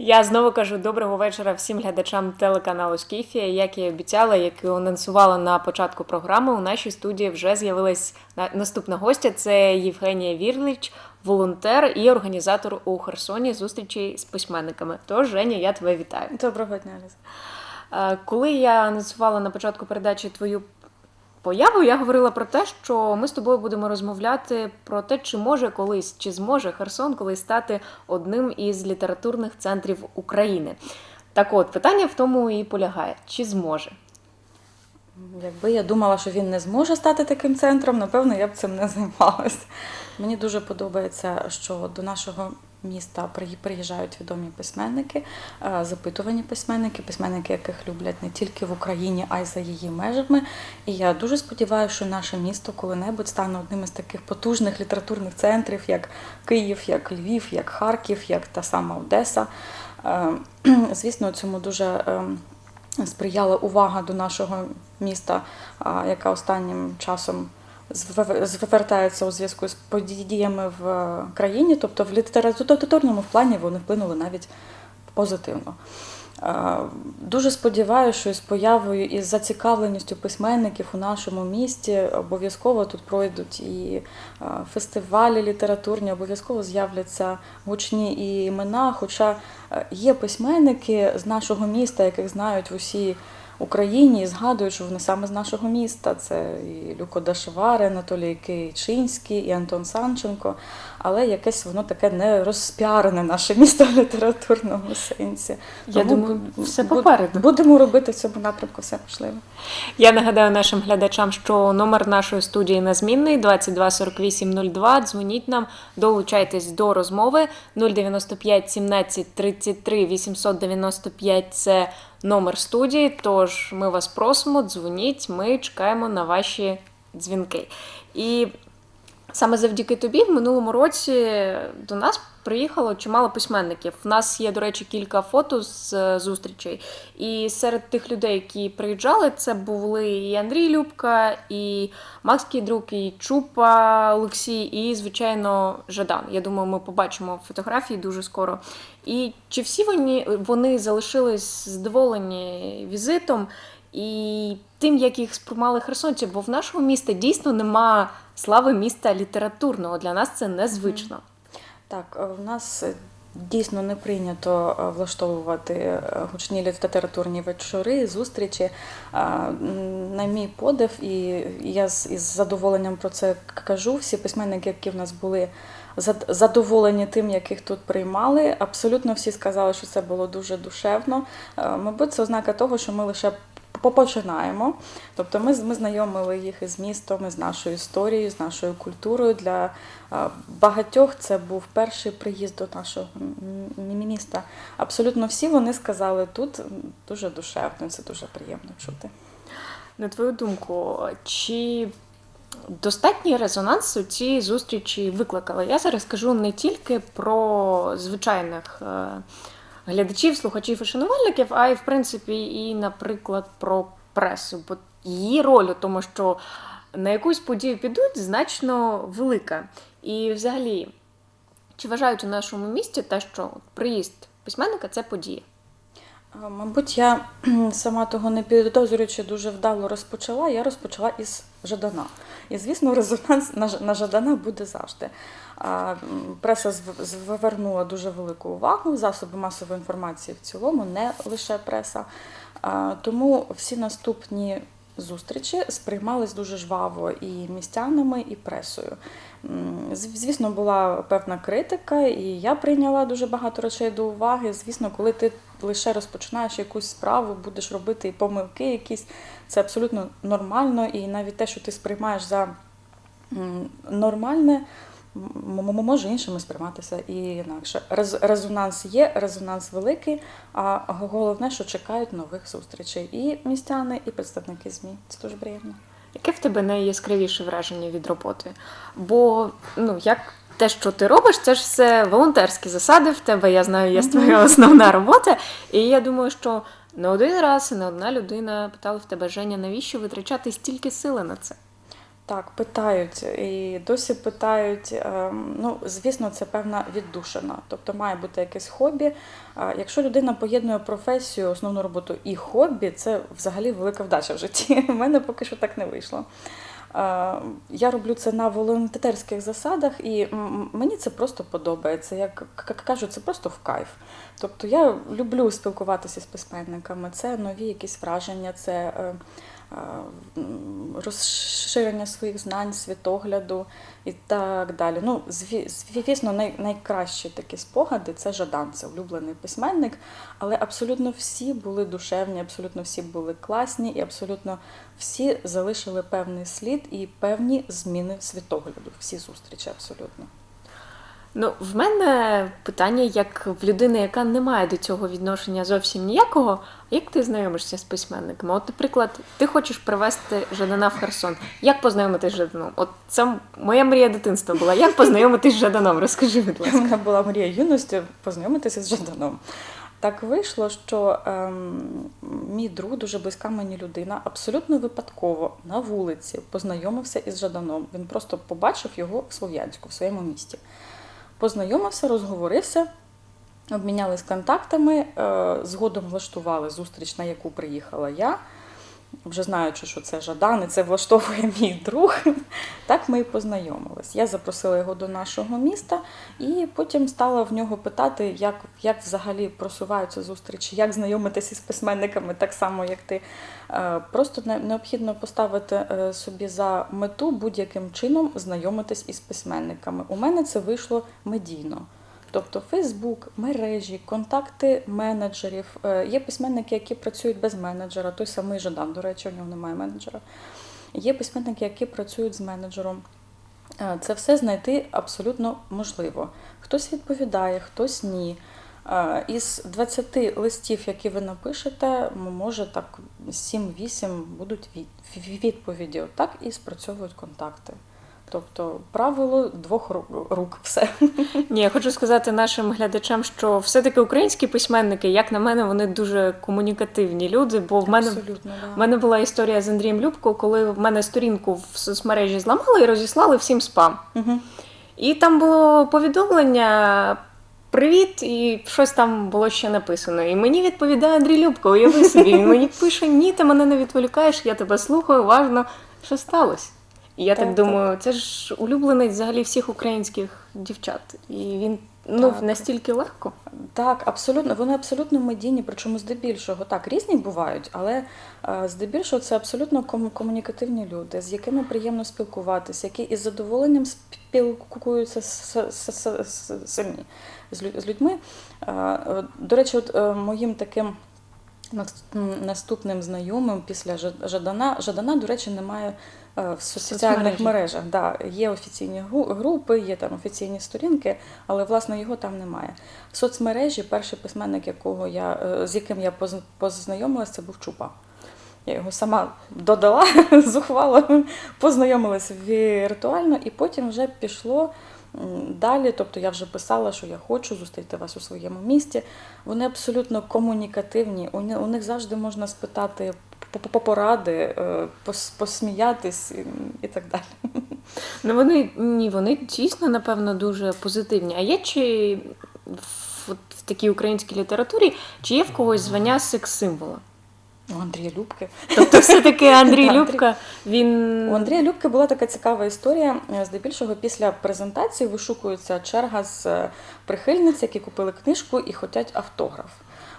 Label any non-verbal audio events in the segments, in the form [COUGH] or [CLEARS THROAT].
Я знову кажу доброго вечора всім глядачам телеканалу Скіфія. Як я і обіцяла, як і анонсувала на початку програми, у нашій студії вже з'явилась на- наступна гостя. Це Євгенія Вірліч, волонтер і організатор у Херсоні зустрічей з письменниками. Тож, Женя, я тебе вітаю. Доброго дня, Ліза. Е, Коли я анонсувала на початку передачі твою появу, я говорила про те, що ми з тобою будемо розмовляти про те, чи може колись, чи зможе Херсон колись стати одним із літературних центрів України. Так от, питання в тому і полягає: чи зможе? Якби я думала, що він не зможе стати таким центром, напевно, я б цим не займалась. Мені дуже подобається, що до нашого міста приїжджають відомі письменники, е, запитувані письменники, письменники, яких люблять не тільки в Україні, а й за її межами. І я дуже сподіваюся, що наше місто коли-небудь стане одним із таких потужних літературних центрів, як Київ, як Львів, як Харків, як та сама Одеса. Е, [CLEARS THROAT] Звісно, цьому дуже е, сприяла увага до нашого міста, яка останнім часом зве- звертається у зв'язку з подіями в е, країні, тобто в літературному плані вони вплинули навіть позитивно. Е, Дуже сподіваюся, що з появою і з зацікавленістю письменників у нашому місті обов'язково тут пройдуть і е, фестивалі літературні, обов'язково з'являться гучні і імена. Хоча є письменники з нашого міста, яких знають в усій Україні і згадують, що вони саме з нашого міста. Це і Люко Дашвари, Анатолій Кийчинський, і Антон Санченко. Але якесь воно таке не розпіарене наше місто в літературному сенсі. Я Тому думаю, все попереду. Будемо робити в цьому напрямку все можливе. Я нагадаю нашим глядачам, що номер нашої студії незмінний 22 48 02. Дзвоніть нам, долучайтесь до розмови 095 17 33 895 – це номер студії. Тож ми вас просимо, дзвоніть, ми чекаємо на ваші дзвінки. І Саме завдяки тобі в минулому році до нас приїхало чимало письменників. У нас є, до речі, кілька фото з е, зустрічей. І серед тих людей, які приїжджали, це були і Андрій Любка, і Макс Кідрук, і Чупа Олексій, і, звичайно, Жадан. Я думаю, ми побачимо фотографії дуже скоро. І чи всі вони, вони залишились задоволені візитом? і тим, як їх сприймали херсонці, бо в нашому місті дійсно нема слави міста літературного. Для нас це незвично. Так, е, в нас е, дійсно не прийнято е, влаштовувати гучні літературні вечори, зустрічі. На мій подив, і я із задоволенням про це кажу. Всі письменники, які в нас були зад- задоволені тим, яких тут приймали. Абсолютно всі сказали, що це було дуже душевно. Мабуть, це ознака того, що ми лише попочинаємо. Тобто ми, ми знайомили їх із містом, із нашою історією, з нашою культурою. Для е, багатьох це був перший приїзд до нашого міста. Абсолютно всі вони сказали тут дуже душевно, це дуже приємно чути. На твою думку, чи достатній резонанс у цій зустрічі викликали? Я зараз кажу не тільки про звичайних е, глядачів, слухачів і шанувальників, а й в принципі і, наприклад, про пресу. Бо її роль у тому, що на якусь подію підуть, значно велика. І взагалі, чи вважають у нашому місті те, що приїзд письменника це подія? Мабуть, я сама того не підозрюючи дуже вдало розпочала. Я розпочала із Жадана. І, звісно, резонанс на Жадана буде завжди. Преса звернула дуже велику увагу, засоби масової інформації в цілому, не лише преса. Тому всі наступні зустрічі сприймались дуже жваво і містянами, і пресою. Звісно, була певна критика, і я прийняла дуже багато речей до уваги. Звісно, коли ти лише розпочинаєш якусь справу, будеш робити помилки якісь, це абсолютно нормально. І навіть те, що ти сприймаєш за нормальне, може іншими сприйматися і інакше. Рез- Резонанс є, резонанс великий, а головне, що чекають нових зустрічей і містяни, і представники ЗМІ. Це дуже приємно. Яке в тебе найяскравіше враження від роботи? Бо ну як те, що ти робиш, це ж все волонтерські засади. В тебе я знаю, є твоя основна робота. І я думаю, що не один раз і не одна людина питала в тебе Женя, навіщо витрачати стільки сили на це? Так, питають і досі питають. ем, Ну, звісно, це певна віддушина. Тобто має бути якесь хобі. Якщо людина поєднує професію, основну роботу і хобі, це взагалі велика вдача в житті. [LAUGHS] У мене поки що так не вийшло. Я роблю це на волонтерських засадах, і мені це просто подобається. Як к- кажу, це просто в кайф. Тобто я люблю спілкуватися з письменниками. Це нові якісь враження, це е, розширення своїх знань, світогляду і так далі. Ну, зві- звісно, найкращі такі спогади це Жадан, це улюблений письменник, але абсолютно всі були душевні, абсолютно всі були класні, і абсолютно всі залишили певний слід і певні зміни світогляду. Всі зустрічі абсолютно. Ну, в мене питання як в людини, яка не має до цього відношення зовсім ніякого. Як ти знайомишся з письменниками? От, наприклад, ти хочеш привезти Жадана в Херсон. Як познайомитись з Жаданом? От це моя мрія дитинства була. Як познайомитись з Жаданом? Розкажи, будь У ласка. [LAUGHS] мене була мрія юності познайомитися з Жаданом. Так вийшло, що ем, мій друг, дуже близька мені людина, абсолютно випадково на вулиці познайомився із Жаданом. Він просто побачив його в Слов'янську, в своєму місті. Познайомився, розговорився, обмінялись контактами, е, згодом влаштували зустріч, на яку приїхала я. Вже знаючи, що це Жадан, і це влаштовує [LAUGHS] мій друг. Так ми і познайомились. Я запросила його до нашого міста і потім стала в нього питати, як, як взагалі просуваються зустрічі, як знайомитися з письменниками, так само, як ти. Е, Просто необхідно поставити е, собі за мету будь-яким чином знайомитись із письменниками. У мене це вийшло медійно. Тобто Фейсбук, мережі, контакти менеджерів. Е, Є письменники, які працюють без менеджера, той самий Жадан, до речі, у нього немає менеджера. Є письменники, які працюють з менеджером. Е, Це все знайти абсолютно можливо. Хтось відповідає, хтось ні. Е, Із 20 листів, які ви напишете, може так 7-8 будуть відповіді. Отак і спрацьовують контакти. Тобто правило двох ру- рук все. [LAUGHS] Ні, я хочу сказати нашим глядачам, що все-таки українські письменники, як на мене, вони дуже комунікативні люди, бо в мене Абсолютно, да. В мене була історія з Андрієм Любко, коли в мене сторінку в соцмережі зламали і розіслали всім спам. Мгм. І там було повідомлення. Привіт, і щось там було ще написано. І мені відповідає Андрій Любко, уяви собі. Він мені пише: ні, ти мене не відволікаєш, я тебе слухаю, уважно, що сталося. І я так, Так, думаю, це ж улюбленець взагалі всіх українських дівчат. І він ну Так. настільки легко. Так, абсолютно. Вони абсолютно медійні, причому здебільшого. Так, різні бувають, але е, здебільшого це абсолютно кому- комунікативні люди, з якими приємно спілкуватися, які із задоволенням спілкуються самі з з людьми. Е, е, До речі, от моїм таким. М, Наступним знайомим після Жа- Жадана. Жадана, до речі, немає е, в соціальних мережах. Да, є офіційні гру- групи, є там офіційні сторінки, але власне його там немає. В соцмережі перший письменник, якого я, е, з яким я поз- познайомилася, це був Чупа. Я його сама додала [LAUGHS] зухвало, познайомилася віртуально, і потім вже пішло далі. Тобто я вже писала, що я хочу зустріти вас у своєму місті. Вони абсолютно комунікативні. У них завжди можна спитати по- по- поради, е, посміятись і- так далі. Ну вони ні, вони дійсно, напевно, дуже позитивні. А є чи в, в такій українській літературі, чи є в когось звання секс-символа? У Андрія Любки. Тобто, все-таки [LAUGHS] Андрій Любка, він У Андрія Любки була така цікава історія. Е, Здебільшого після презентації вишукується черга з е, прихильниць, які купили книжку і хочуть автограф.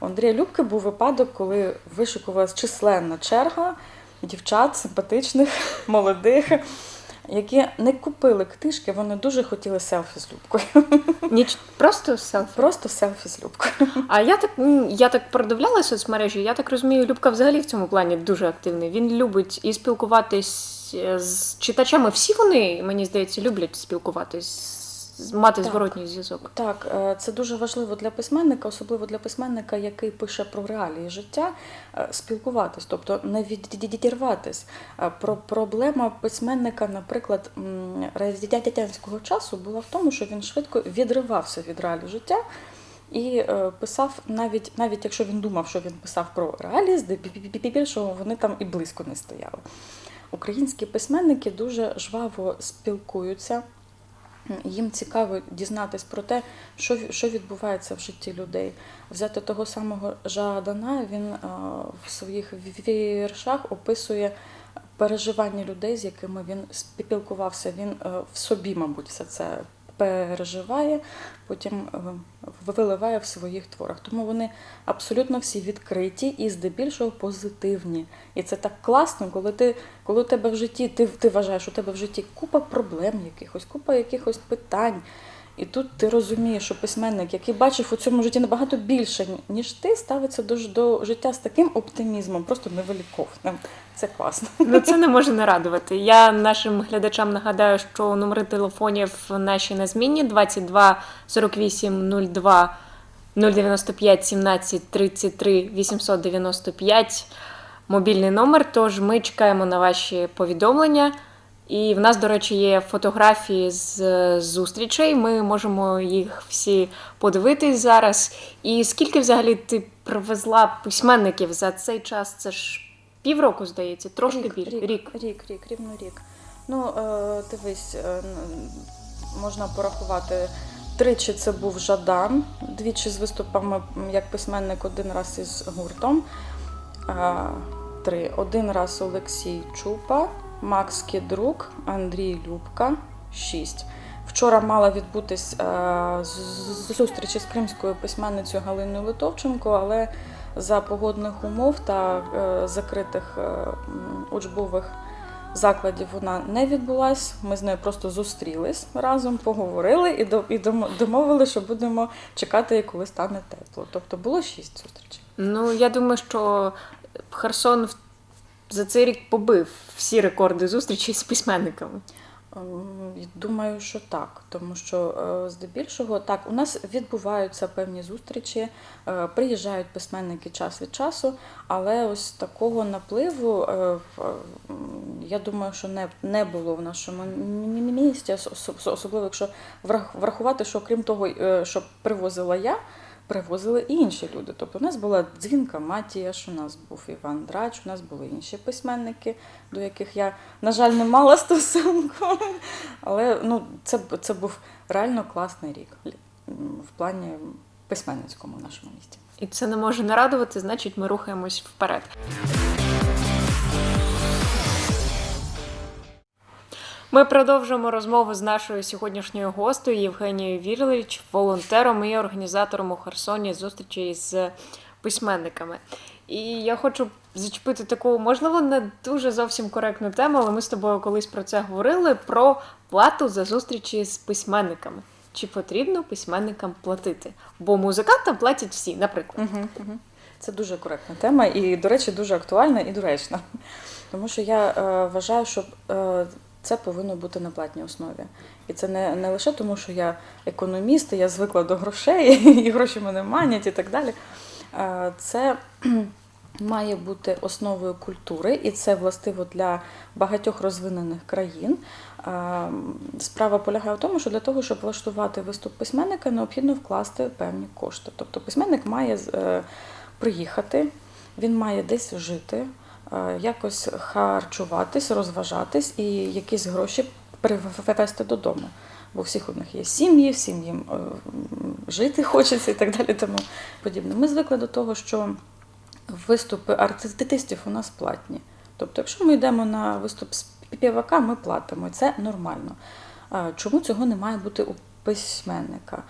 У Андрія Любки був випадок, коли вишукувалась численна черга дівчат симпатичних, [LAUGHS] молодих, які не купили книжки, вони дуже хотіли селфі з Любкою. ніч просто селфі. Просто селфі з Любкою. А я так я так продивлялася соцмережі. Я так розумію, Любка взагалі в цьому плані дуже активний. Він любить і спілкуватись е, з читачами. Всі вони, мені здається, люблять спілкуватись, мати Так. зворотній зв'язок. Так, е, це дуже важливо для письменника, особливо для письменника, який пише про реалії життя, е, спілкуватись, тобто не відірватись. Е, Про проблема письменника, наприклад, радянського часу була в тому, що він швидко відривався від реалій життя. І писав навіть навіть якщо він думав, що він писав про реалії, здебільшого вони там і близько не стояли. українські письменники дуже жваво спілкуються. Їм цікаво дізнатись про те, що, що відбувається в житті людей. Взяти того самого Жадана, він е, в своїх віршах описує переживання людей, з якими він спілкувався. Він е, в собі, мабуть, все це переживає, потім е, виливає в своїх творах. Тому вони абсолютно всі відкриті і здебільшого позитивні. І це так класно, коли ти, коли у тебе в житті, ти, ти вважаєш, у тебе в житті купа проблем якихось, купа якихось питань. І тут ти розумієш, що письменник, який бачив у цьому житті набагато більше, ніж ти, ставиться до, до життя з таким оптимізмом, просто невиліковним. Це класно. Ну, це не може не радувати. Я нашим глядачам нагадаю, що номери телефонів наші незмінні 22 48 02 095 17 33 895 мобільний номер. Тож ми чекаємо на ваші повідомлення. І в нас, до речі, є фотографії з е, зустрічей. Ми можемо їх всі подивитись зараз. І скільки взагалі ти привезла письменників за цей час? Це ж півроку, здається, трошки більше. рік, рік, рік, рік, рівно рік. Ну, е, дивись, е, можна порахувати. Тричі це був Жадан, двічі з виступами як письменник, один раз із гуртом. Три. Один раз Олексій Чупа, Макс Кідрук, Андрій Любка. Шість. Вчора мала відбутись е, з- з- зустріч із кримською письменницею Галиною Литовченко, але за погодних умов та е, закритих е, учбових закладів вона не відбулась. Ми з нею просто зустрілись разом, поговорили і домовили, що будемо чекати, коли стане тепло. Тобто було шість зустрічей. Ну, я думаю, що Херсон в- за цей рік побив всі рекорди зустрічей з письменниками. Ем, Думаю, що так, тому що е, здебільшого так у нас відбуваються певні зустрічі, е, приїжджають письменники час від часу, але ось такого напливу е, я думаю, що не, не було в нашому місті, ос- ос- особливо якщо врахувати, що крім того, що привозила я. Привозили і інші люди. Тобто у нас була дзвінка Матіяш, у нас був Іван Драч, у нас були інші письменники, до яких я, на жаль, не мала [LAUGHS] стосунку. Але ну, це, це був реально класний рік в плані письменницькому нашому місті. І це не може не радувати, значить, ми рухаємось вперед. Ми продовжуємо розмову з нашою сьогоднішньою гостею Євгенією Вірлич, волонтером і організатором у Херсоні зустрічі з письменниками. І я хочу зачепити таку, можливо, не дуже зовсім коректну тему, але ми з тобою колись про це говорили: про плату за зустрічі з письменниками. Чи потрібно письменникам платити? Бо музикантам платять всі, наприклад. Угу, угу. Це дуже коректна тема і, до речі, дуже актуальна і доречна. Тому що я е, вважаю, що е, це повинно бути на платній основі. І це не, не лише тому, що я економіст, я звикла до грошей, [LAUGHS] і гроші мене манять і так далі. Це [CLEARS THROAT] має бути основою культури, і це властиво для багатьох розвинених країн. Справа полягає в тому, що для того, щоб влаштувати виступ письменника, необхідно вкласти певні кошти. Тобто письменник має е, приїхати, він має десь жити, якось харчуватись, розважатись і якісь гроші привезти додому. Бо всіх у них є сім'ї, всім їм е, жити хочеться і так далі. Тому подібне. Ми звикли до того, що виступи артистів у нас платні. Тобто, якщо ми йдемо на виступ співака, ми платимо. Це нормально. Чому цього не має бути у письменника?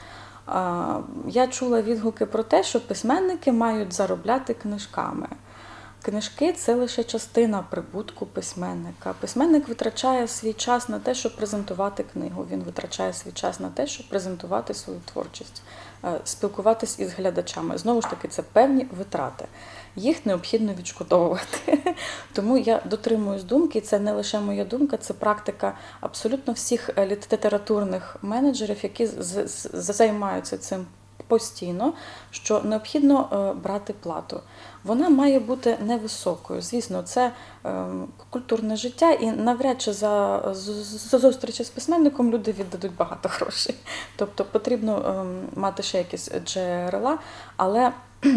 Я чула відгуки про те, що письменники мають заробляти книжками. Книжки це лише частина прибутку письменника. Письменник витрачає свій час на те, щоб презентувати книгу. Він витрачає свій час на те, щоб презентувати свою творчість, е, спілкуватись із глядачами. Знову ж таки, це певні витрати. Їх необхідно відшкодовувати. [LAUGHS] Тому я дотримуюсь думки, це не лише моя думка, це практика абсолютно всіх е, літературних менеджерів, які займаються цим постійно, що необхідно е, брати плату. Вона має бути невисокою. Звісно, це е, культурне життя, і навряд чи за, зустрічі з письменником люди віддадуть багато грошей. Тобто потрібно е, мати ще якісь джерела, але [CLEARS THROAT]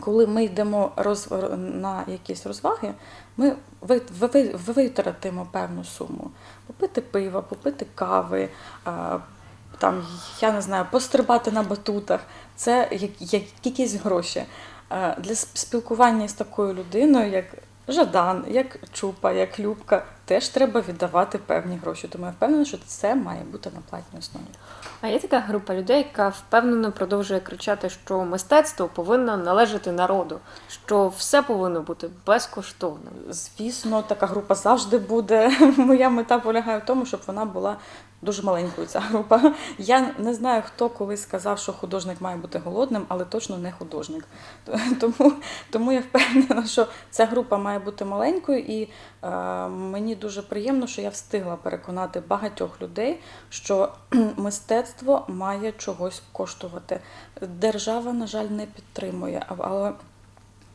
коли ми йдемо роз, на якісь розваги, ми ви- ви- ви- витратимо певну суму. Попити пива, попити кави, там, я не знаю, пострибати на батутах. Це як, як якісь гроші. Для спілкування з такою людиною, як Жадан, як Чупа, як Любка, теж треба віддавати певні гроші. Тому я впевнена, що це має бути на платній основі. А є така група людей, яка впевнено продовжує кричати, що мистецтво повинно належати народу, що все повинно бути безкоштовним. Звісно, така група завжди буде. [LAUGHS] Моя мета полягає в тому, щоб вона була дуже маленькою. Ця група. Я не знаю, хто колись сказав, що художник має бути голодним, але точно не художник. [LAUGHS] Тому, тому я впевнена, що ця група має бути маленькою, і е, мені дуже приємно, що я встигла переконати багатьох людей, що [CLEARS THROAT] мистецтво має чогось коштувати. Держава, на жаль, не підтримує, але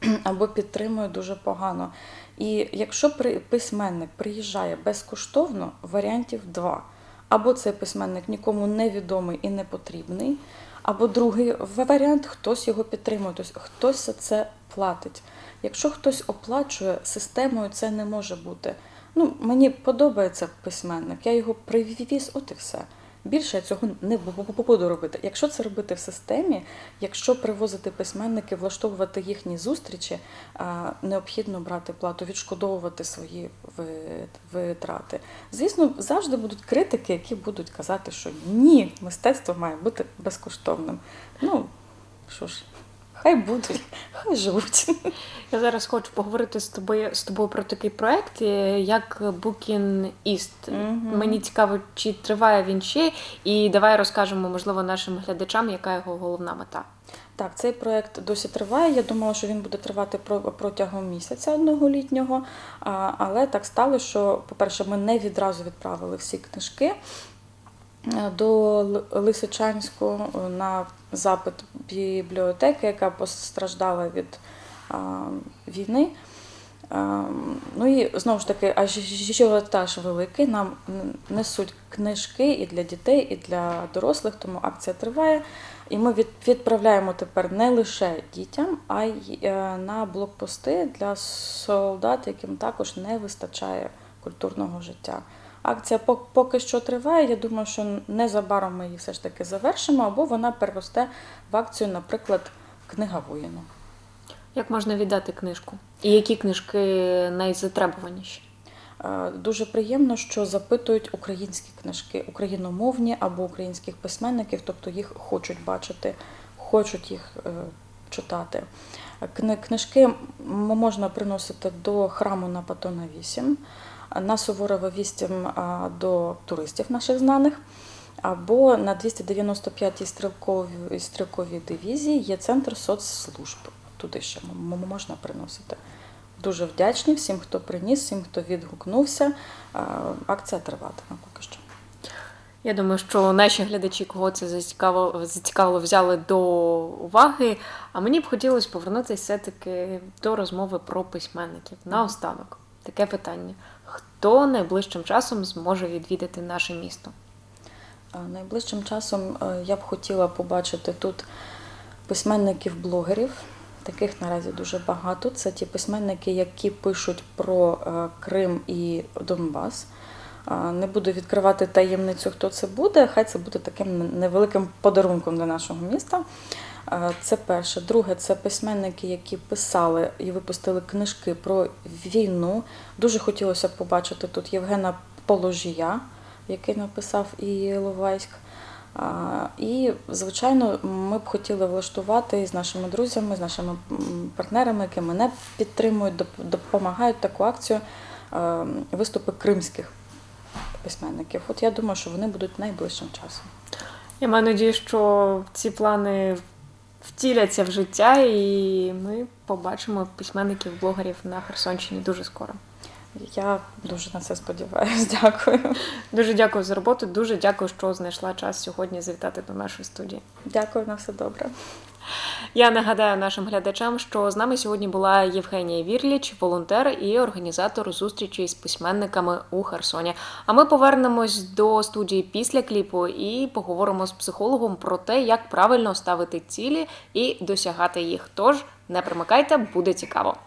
[CLEARS THROAT] або підтримує дуже погано. І якщо письменник приїжджає безкоштовно, варіантів два. Або цей письменник нікому не відомий і не потрібний, або другий варіант хтось його підтримує, тобто хтось за це платить. Якщо хтось оплачує системою, це не може бути. Ну, мені подобається письменник, я його привіз, от і все. Більше цього не бу- бу- буду робити. Якщо це робити в системі, якщо привозити письменники, влаштовувати їхні зустрічі, необхідно брати плату, відшкодовувати свої витрати. Звісно, завжди будуть критики, які будуть казати, що ні, мистецтво має бути безкоштовним. Ну що ж, хай будуть, хай живуть. Я зараз хочу поговорити з тобою з тобою про такий проект, е, як Booking East. Мгм. Мені цікаво, чи триває він ще, і давай розкажемо, можливо, нашим глядачам, яка його головна мета. Так, цей проект досі триває. Я думала, що він буде тривати протягом місяця одного літнього. Але так стало, що, по-перше, ми не відразу відправили всі книжки е, до Лисичанську е, на запит бібліотеки, яка постраждала від війни. Ну і знову ж таки, ажіотаж великий. Нам несуть книжки і для дітей, і для дорослих, тому акція триває. І ми від, відправляємо тепер не лише дітям, а й е, на блокпости для солдат, яким також не вистачає культурного життя. Акція поки що триває. Я думаю, що незабаром ми її все ж таки завершимо, або вона переросте в акцію, наприклад, книга воїну. Як можна віддати книжку? І які книжки найзатребуваніші? Е, Дуже приємно, що запитують українські книжки, україномовні або українських письменників, тобто їх хочуть бачити, хочуть їх е, читати. Книжки можна приносити до храму на Патона 8, на Суворова 8 до туристів наших знаних. Або на 295-й стрілковій, стрілковій дивізії є центр соцслужб. Туди ще можна приносити. Дуже вдячні всім, хто приніс, всім, хто відгукнувся. Акція триватиме поки що. Я думаю, що наші глядачі, кого це зацікавило, зацікавило, взяли до уваги. А мені б хотілося повернутися все-таки до розмови про письменників. Наостанок, таке питання: хто найближчим часом зможе відвідати наше місто? Найближчим часом е, я б хотіла побачити тут письменників-блогерів. Таких наразі дуже багато. Це ті письменники, які пишуть про е, Крим і Донбас. Не буду відкривати таємницю, хто це буде. Хай це буде таким невеликим подарунком для нашого міста. Це перше. Друге, це письменники, які писали і випустили книжки про війну. Дуже хотілося б побачити тут Євгена Положія, який написав і Іловайськ. А, І, звичайно, ми б хотіли влаштувати з нашими друзями, з нашими партнерами, які мене підтримують, допомагають таку акцію виступи кримських письменників. От я думаю, що вони будуть найближчим часом. Я маю надію, що ці плани втіляться в життя, і ми побачимо письменників, блогерів на Херсонщині дуже скоро. Я дуже на це сподіваюся. [LAUGHS] Дякую. Дуже дякую за роботу. Дуже дякую, що знайшла час сьогодні завітати до нашої студії. Дякую на все добре. Я нагадаю нашим глядачам, що з нами сьогодні була Євгенія Вірліч, волонтер і організатор зустрічі з письменниками у Херсоні. А ми повернемось до студії після кліпу і поговоримо з психологом про те, як правильно ставити цілі і досягати їх. Тож Не примикайте, буде цікаво.